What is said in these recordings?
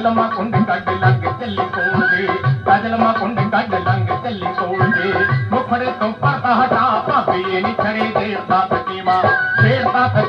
ਕੱਢ ਲੰਗ ਚੱਲੀ ਕੋਲ ਦੇ ਕਾਜਲ ਮਾ ਕੁੰਡ ਕੱਢ ਲੰਗ ਚੱਲੀ ਕੋਲ ਦੇ ਮੁਖੜੇ ਤੋਂ ਪਰਦਾ ਹਟਾ ਭਾਬੀ ਇਹ ਨੀ ਛੜੇ ਦੇ ਸਾਥ ਕੀਵਾ ਫੇਰ ਸਾਥ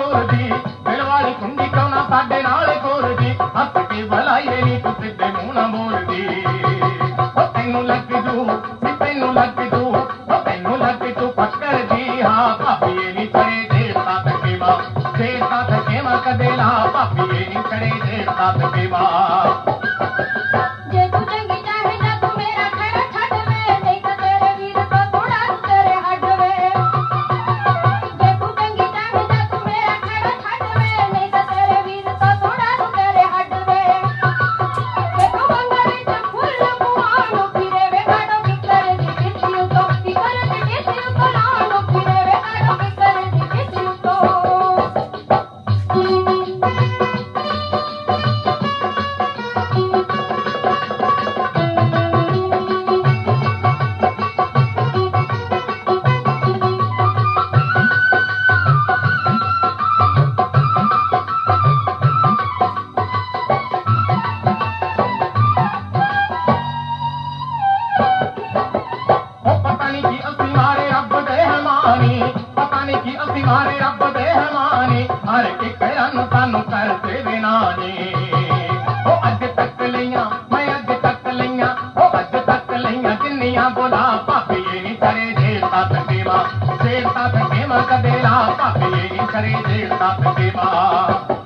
ਸਾਡੇ ਦਿਲ ਵਾਲੀ ਕੁੰਡੀ ਕਿਉਂ ਸਾਡੇ ਨਾਲ ਖੋਲਦੀ ਹੱਸ ਕੇ ਬੁਲਾਈਏ ਨੀ ਤੂੰ ਸਿੱਧੇ ਮੂੰਹ ਨਾ ਬੋਲਦੀ। ਉਹ ਤੈਨੂੰ ਲੱਗ ਜੂ, ਵੀ ਤੈਨੂੰ ਲੱਗ ਜੂ। ਉਹ ਤੈਨੂੰ ਲੱਗ ਜੂ ਫੱਕਰ ਦੀ ਹਾਂ ਭਾਬੀਏ ਨੀ ਚੜੇ ਦੇ ਸਾਥ ਕੇ ਮਾਂ ਦੇ ਸਾਥ ਕਦੇ ਲਾ ਭਾਬੀਏ ਨੀ ਚੜੇ ਦੇ ਸਾਥ ਕੇ ਮਾਣੀ ਪਤਾ ਨਹੀਂ ਕੀ ਅਸੀਂ ਮਾਰੇ, ਰੱਬ ਦੇ ਹਮਾਨੇ ਹਰ ਇੱਕ ਨੂੰ ਸਾਨੂੰ ਕਰਦੇ ਬਿਨਾ ਨੇ ਉਹ ਅੱਜ ਤੱਕ ਲਈਆਂ, ਮੈਂ ਅੱਜ ਤੱਕ ਲਈਆਂ। ਉਹ ਅੱਜ ਤੱਕ ਲਈਆਂ, ਜਿੰਨੀਆਂ ਬੋਲਾ ਭਾਪੀਏ ਨਹੀਂ ਕਰੇ ਜੇਲ ਤੱਕ ਦੇਵਾ। ਜੇਲ ਤੱਕ ਦੇਵਾ ਕਦੇ ਲਾ ਭਾਪੀਏ ਨਹੀਂ ਕਰੇ ਜੇਲ ਤੱਕ ਦੇਵਾ।